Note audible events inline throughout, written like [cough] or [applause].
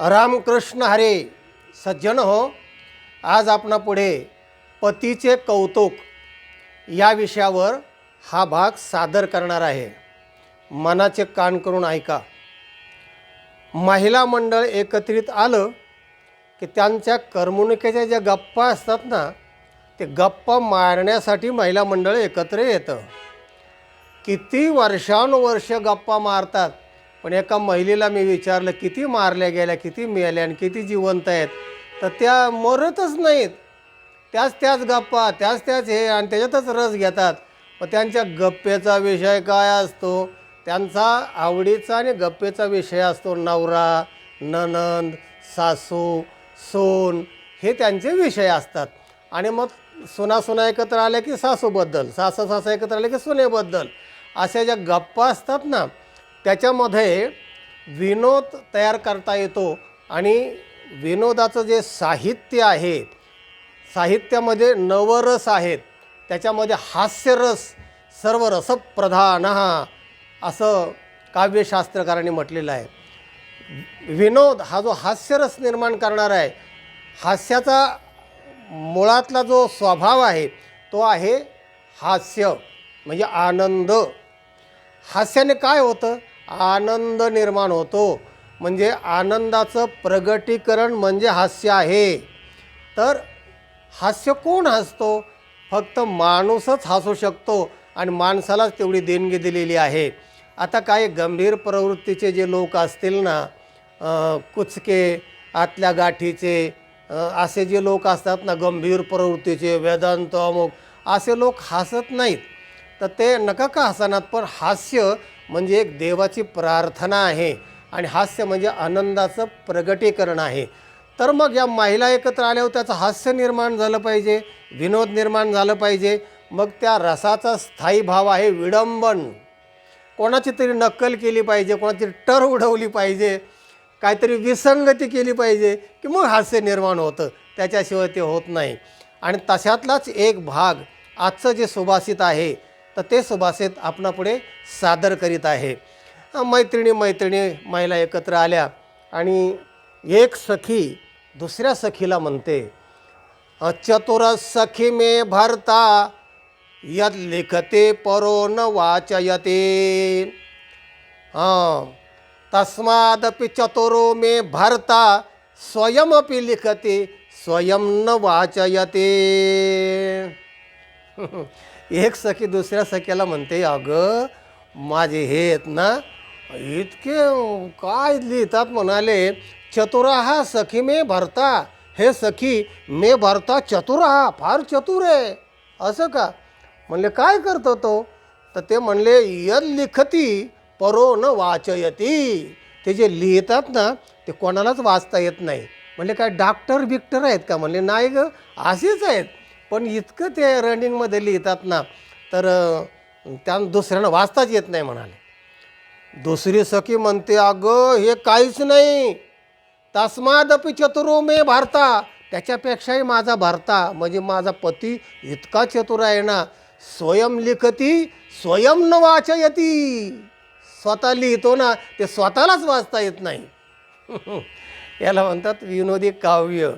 रामकृष्ण हरे सज्जन हो. आज आपणा पुढे पतीचे कौतुक या विषयावर हा भाग सादर करणार आहे. मनाचे कान करून ऐका. महिला मंडळ एकत्रित आलं की त्यांच्या करमणुकीच्या ज्या गप्पा असतात ना ते गप्पा मारण्यासाठी महिला मंडळ एकत्र येतं. किती वर्षानुवर्ष गप्पा मारतात. पण एका महिलेला मी विचारलं किती मारल्या गेल्या किती मिळाल्या आणि किती जिवंत आहेत? तर त्या मरतच नाहीत. त्याच त्याच गप्पा त्याच त्याच हे आणि त्याच्यातच रस घेतात. मग त्यांच्या गप्पेचा विषय काय असतो? त्यांचा आवडीचा आणि गप्पेचा विषय असतो. नवरा ननंद सासू सोन हे त्यांचे विषय असतात. आणि मग सुना सुना एकत्र आल्या की सासूबद्दल सासू सासू एकत्र आले की सुनेबद्दल. अशा ज्या गप्पा असतात ना त्याच्यामध्ये विनोद तयार करता येतो आणि विनोदाचं जे साहित्य आहे साहित्यामध्ये नवरस आहेत त्याच्यामध्ये हास्यरस सर्व रसप्रधान हा असं काव्यशास्त्रकारांनी म्हटलेलं आहे. विनोद हा जो हास्यरस निर्माण करणारा आहे हास्याचा मुळातला जो स्वभाव आहे तो आहे हास्य म्हणजे आनंद. हास्याने काय होतं? आनंद निर्माण होतो. म्हणजे आनंदाचं प्रगटीकरण म्हणजे हास्य आहे. तर हास्य कोण हसतो? फक्त माणूसच हसू शकतो आणि माणसालाच तेवढी देणगी दिलेली आहे. आता काही गंभीर प्रवृत्तीचे जे लोक असतील ना कुचके आतल्या गाठीचे असे जे लोक असतात ना गंभीर प्रवृत्तीचे वेदांत अमुक असे लोक हसत नाहीत. तर ते नका का हसनात पण हास्य म्हणजे एक देवाची प्रार्थना आहे. आणि हास्य म्हणजे आनंदाचं प्रगटीकरण आहे. तर मग या महिला एकत्र आल्यावर त्याचं हास्य निर्माण झालं पाहिजे विनोद निर्माण झालं पाहिजे. मग त्या रसाचा स्थायी भाव आहे विडंबन. कोणाची तरी नक्कल केली पाहिजे कोणाची टर उडवली पाहिजे काहीतरी विसंगती केली पाहिजे की मग हास्य निर्माण होतं. त्याच्याशिवाय ते होत नाही. आणि तशातलाच एक भाग आजचं जे सुभाषित आहे तर ते सुभाषित आपणापुढे सादर करीत आहे. मैत्रिणी मैत्रिणी महिला एकत्र आल्या आणि एक सखी दुसऱ्या सखीला म्हणते चतुर सखी मे भरता यद लिखते परो न वाचयते तस्मादपि चतुरो मे भरता स्वयमपि लिखते स्वयं न वाचयते। [laughs] एक सखी दुसऱ्या सख्याला म्हणते अगं माझे हे आहेत ना इतके काय लिहितात म्हणाले चतुराहा सखी मे भरता हे सखी मे भरता चतुर हा फार चतुर आहे. असं का? म्हणले काय करतो तो? तर ते म्हणले यद लिखती परो न वाचयती. ते जे लिहितात ना ते कोणालाच वाचता येत नाही. म्हणले काय डॉक्टर बिक्टर आहेत का? म्हणले नाही ग असेच आहेत. पण इतकं ते रनिंगमध्ये लिहितात ना तर त्या दुसऱ्यांना वाचताच येत नाही म्हणाले. दुसरी सखी म्हणते अगं हे काहीच नाही. तस्मादपि चतुरो मे भारता. त्याच्यापेक्षाही माझा भारता. म्हणजे माझा पती इतका चतुर आहे ना स्वयं लिखती स्वयं न वाचयती. स्वतः लिहितो ना ते स्वतःलाच वाचता येत नाही. [laughs] याला म्हणतात विनोदी काव्य.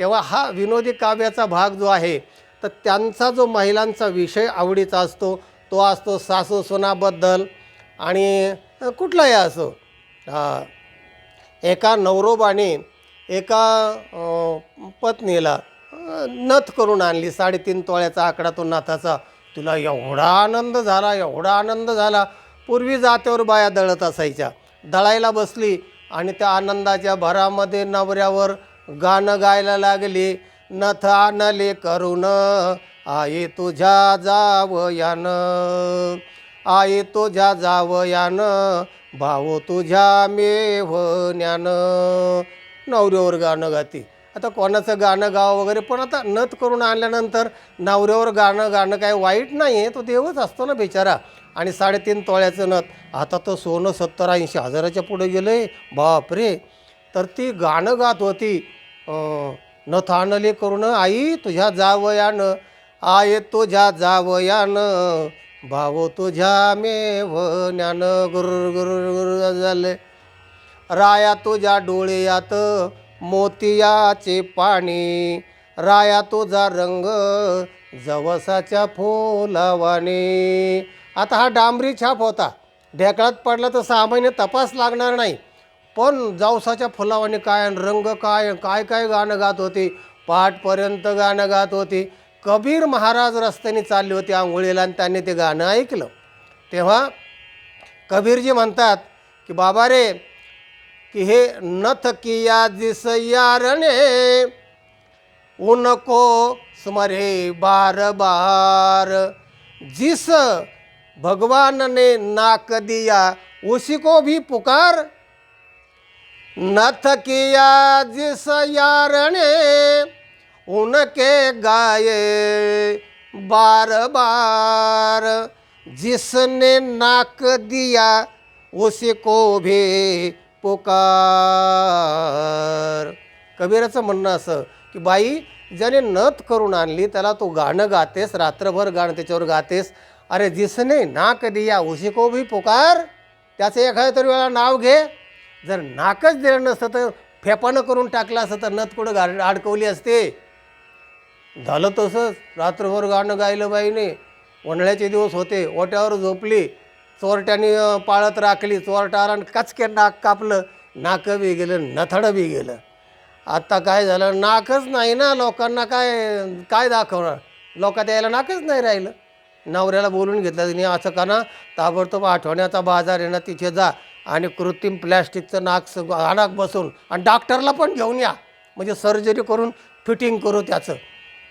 तेव्हा हा विनोदी काव्याचा भाग जो आहे तर त्यांचा जो महिलांचा विषय आवडीचा असतो तो असतो सासू सुनाबद्दल आणि कुठलाही असो. हा. एका नवरोबाने एका पत्नीला नथ करून आणली साडेतीन तोळ्याचा आकडा तो नाथाचा. तुला एवढा आनंद झाला एवढा आनंद झाला. पूर्वी जात्यावर बाया दळत असायच्या. दळायला बसली आणि त्या आनंदाच्या भरामध्ये नवऱ्यावर गाणं गायला लागली नथ आणले करून आई तुझ्या जावयान आई तुझ्या जावयानं भाऊ तुझ्या मेवण्यानं. नवऱ्यावर गाणं गाते. आता कोणाचं गाणं गाव वगैरे पण आता नथ करून आणल्यानंतर नवऱ्यावर गाणं गाणं काय वाईट नाही आहे तो देवच असतो ना बिचारा. आणि साडेतीन तोळ्याचं नथ. आता तो सोनं सत्तर ऐंशी हजाराच्या पुढे गेलं आहे बापरे! तर ती गाणं गात होती. न नथ करून आई तुझ्या जावयान आय तुझ्या जावयान भाऊ तुझ्या मेव ज्ञान गुर गुर गुर झाले. राया तुझ्या डोळ्यात मोतियाचे पाणी राया तुझा रंग जवसाच्या फुलावाने आता हा डांबरी छाप होता. ढेकळात पडला तर सहा महिने तपास लागणार नाही. पण जावसाच्या फुलावाने काय आणि रंग काय काय काय गाणं गात होती? पाठपर्यंत गाणं गात होती. कबीर महाराज रस्त्याने चालले होते आंघोळीला आणि त्यांनी ते गाणं ऐकलं. तेव्हा कबीरजी म्हणतात की बाबा रे की हे नथ किया जिस यारने उनको स्मरे बार बार. जिस भगवान ने नाक दिया उसी को भी पुकार नथ किया जिस यार ने उनके गाए बार बार। जिसने नाक दिया उसको भी पुकार। कबीराचं म्हणणं असं की बाई ज्याने नथ करून आणली त्याला तू गाणं गातेस रात्रभर गाणं त्याच्यावर गातेस. अरे जिसने नाक दिया उशिको भी पुकार. त्याचं एखाद्या तरी वेळा नाव घे. जर नाकच दिलं नसतं तर फेपानं करून टाकलं असतं तर नथ कुठं गाड अडकवली असते. झालं तसंच. रात्रभर गाणं गायलं बाईने. उन्हाळ्याचे दिवस होते. ओट्यावर झोपली. चोरट्याने पाळत राखली. चोरटा आणि कचके नाक कापलं. नाकं बी गेलं नथडं बी गेलं. आत्ता काय झालं? नाकच नाही ना. लोकांना काय काय दाखवणार? लोकात यायला नाकच नाही राहिलं. नवऱ्याला बोलून घेतलं तिने असं का ना? ताबडतोब आठवण्याचा बाजार आहे ना तिथे जा. आणि कृत्रिम प्लॅस्टिकचं नाक सग नाक बसून आणि डॉक्टरला पण घेऊन या. म्हणजे सर्जरी करून फिटिंग करू त्याचं.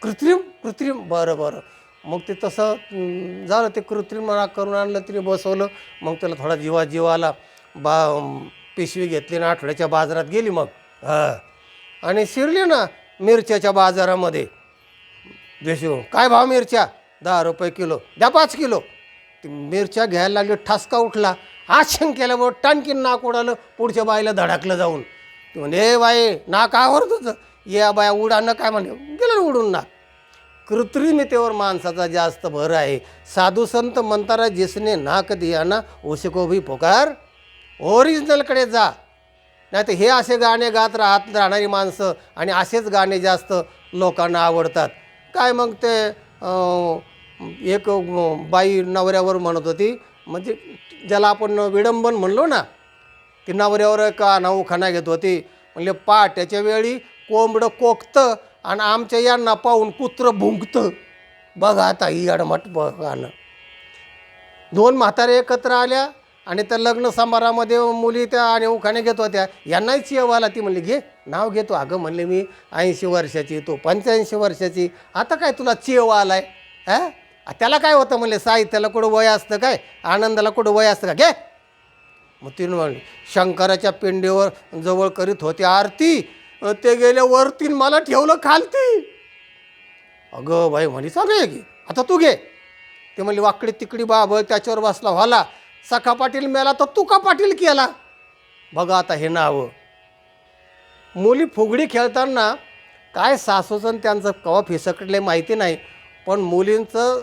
कृत्रिम कृत्रिम बरं बरं. मग ते तसं झालं ते कृत्रिम नाक करून आणलं तिने बसवलं. मग त्याला थोडा जीवा जीव आला. बा पिशवी घेतली ना आठवड्याच्या बाजारात गेली मग. हां. आणि शिरली ना मिरच्याच्या बाजारामध्ये. देशू काय भाव मिरच्या? दहा रुपये किलो. द्या पाच किलो. ती मिरच्या घ्यायला लागली ठसका उठला. आशंक केल्यामुळं टाणकीन नाक उडालं पुढच्या बाईला धडकलं जाऊन. ती म्हणे बाई नाक आवडत तुझं. या बाया उडानं काय म्हणे? गेलं उडून नाक. कृत्रिमतेवर माणसाचा जास्त भर आहे. साधू संत म्हणताना जिसने नाक दिया ना उशिको भी पुकार. ओरिजिनलकडे जा. नाही तर हे असे गाणे गात राहत राहणारी माणसं आणि असेच गाणे जास्त लोकांना आवडतात. काय मग ते एक बाई नवऱ्यावर म्हणत होती म्हणजे ज्याला आपण विडंबन म्हणलो ना ती नवऱ्यावर का खाना घेत होती? म्हणजे पाट्याच्या वेळी कोंबडं कोकतं आणि आमच्या यांना पाहून कुत्रं भुंकतं. बघा आता ही अडमट गाणं दोन म्हातारे एकत्र आल्या आणि त्या लग्न समारामध्ये मुली त्या आणि उखाणे घेत होत्या. यांनाही चियवाला ती म्हणली घे नाव घेतो अगं म्हणले मी ऐंशी वर्षाची तो पंच्याऐंशी वर्षाची. आता काय तुला चियवा आलाय हा त्याला काय होतं म्हणले साहित्याला कुठं वय असतं काय? आनंदाला कुठं वय असतं का? घे. मग तिनं म्हणली शंकराच्या पिंडीवर जवळ करीत होते आरती ते गेले वरती मला ठेवलं खालती. अगं बाई म्हणे चालू घे आता तू घे. ते म्हणले वाकडी तिकडी बाब त्याच्यावर बसला व्हाला. सखा पाटील मेला तर तुका पाटील केला. बघा आता हे नावं. मुली फुगडी खेळताना काय सासूचं त्यांचं कवा फिसकले माहिती नाही पण मुलींचं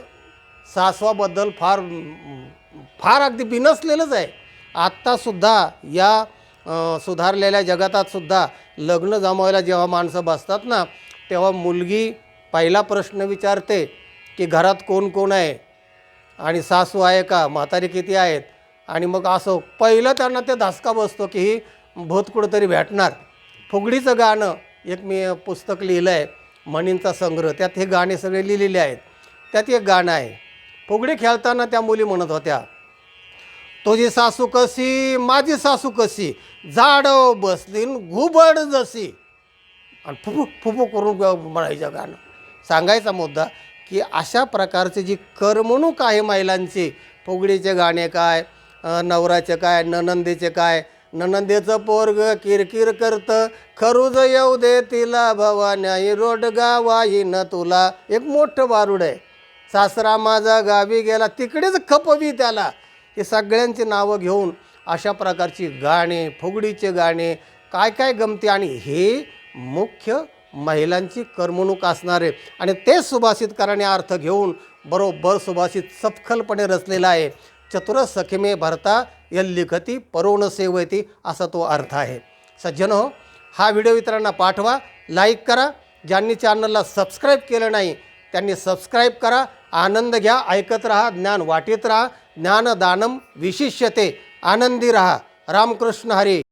सासवाबद्दल फार फार अगदी बिनसलेलंच आहे. आत्तासुद्धा या सुधारलेल्या जगातातसुद्धा लग्न जमवायला जेव्हा माणसं बसतात ना तेव्हा मुलगी पहिला प्रश्न विचारते की घरात कोण कोण आहे? आणि सासू आहे का? म्हातारी किती आहेत? आणि मग असं पहिलं त्यांना ते धासका बसतो की ही भूत कुठंतरी भेटणार. फुगडीचं गाणं एक मी पुस्तक लिहिलं आहे म्हणींचा संग्रह. त्यात हे गाणे सगळे लिहिलेले आहेत. त्यात एक गाणं आहे. फुगडी खेळताना त्या मुली म्हणत होत्या तुझी सासू कशी माझी सासू कशी? झाड बसलीन घुबड जशी. आणि फुफू फुफू करून म्हणायचं गाणं. सांगायचा मुद्दा की अशा प्रकारचे जी करमणूक आहे महिलांची फुगडीचे गाणे काय नवराचे काय ननंदेचे काय ननंदेचं पोरग किरकिर करतं खरूज येऊ दे तिला भवान्याई रोडगा वाईन तुला. एक मोठं बारूड आहे. सासरा माझा गावी गेला तिकडेच खपवी त्याला. हे सगळ्यांची नावं घेऊन अशा प्रकारची गाणे फुगडीचे गाणे काय काय गमती. आणि हे मुख्य महिलांची करमणूक असणारे. आणि ते सुभाषितकाराने अर्थ घेऊन बरोबर सुभाषित सपखलपणे रचलेला आहे. चतुर सखिमे भरता यल्लिखती परोण सेवती असा तो अर्थ आहे. सज्जन हो हा व्हिडिओ इतरांना पाठवा लाईक करा. ज्यांनी चॅनलला सबस्क्राईब केलं नाही त्यांनी सबस्क्राईब करा. आनंद घ्या ऐकत राहा ज्ञान वाटीत राहा ज्ञानदानम विशिष्यते आनंदी राहा. रामकृष्ण हरी.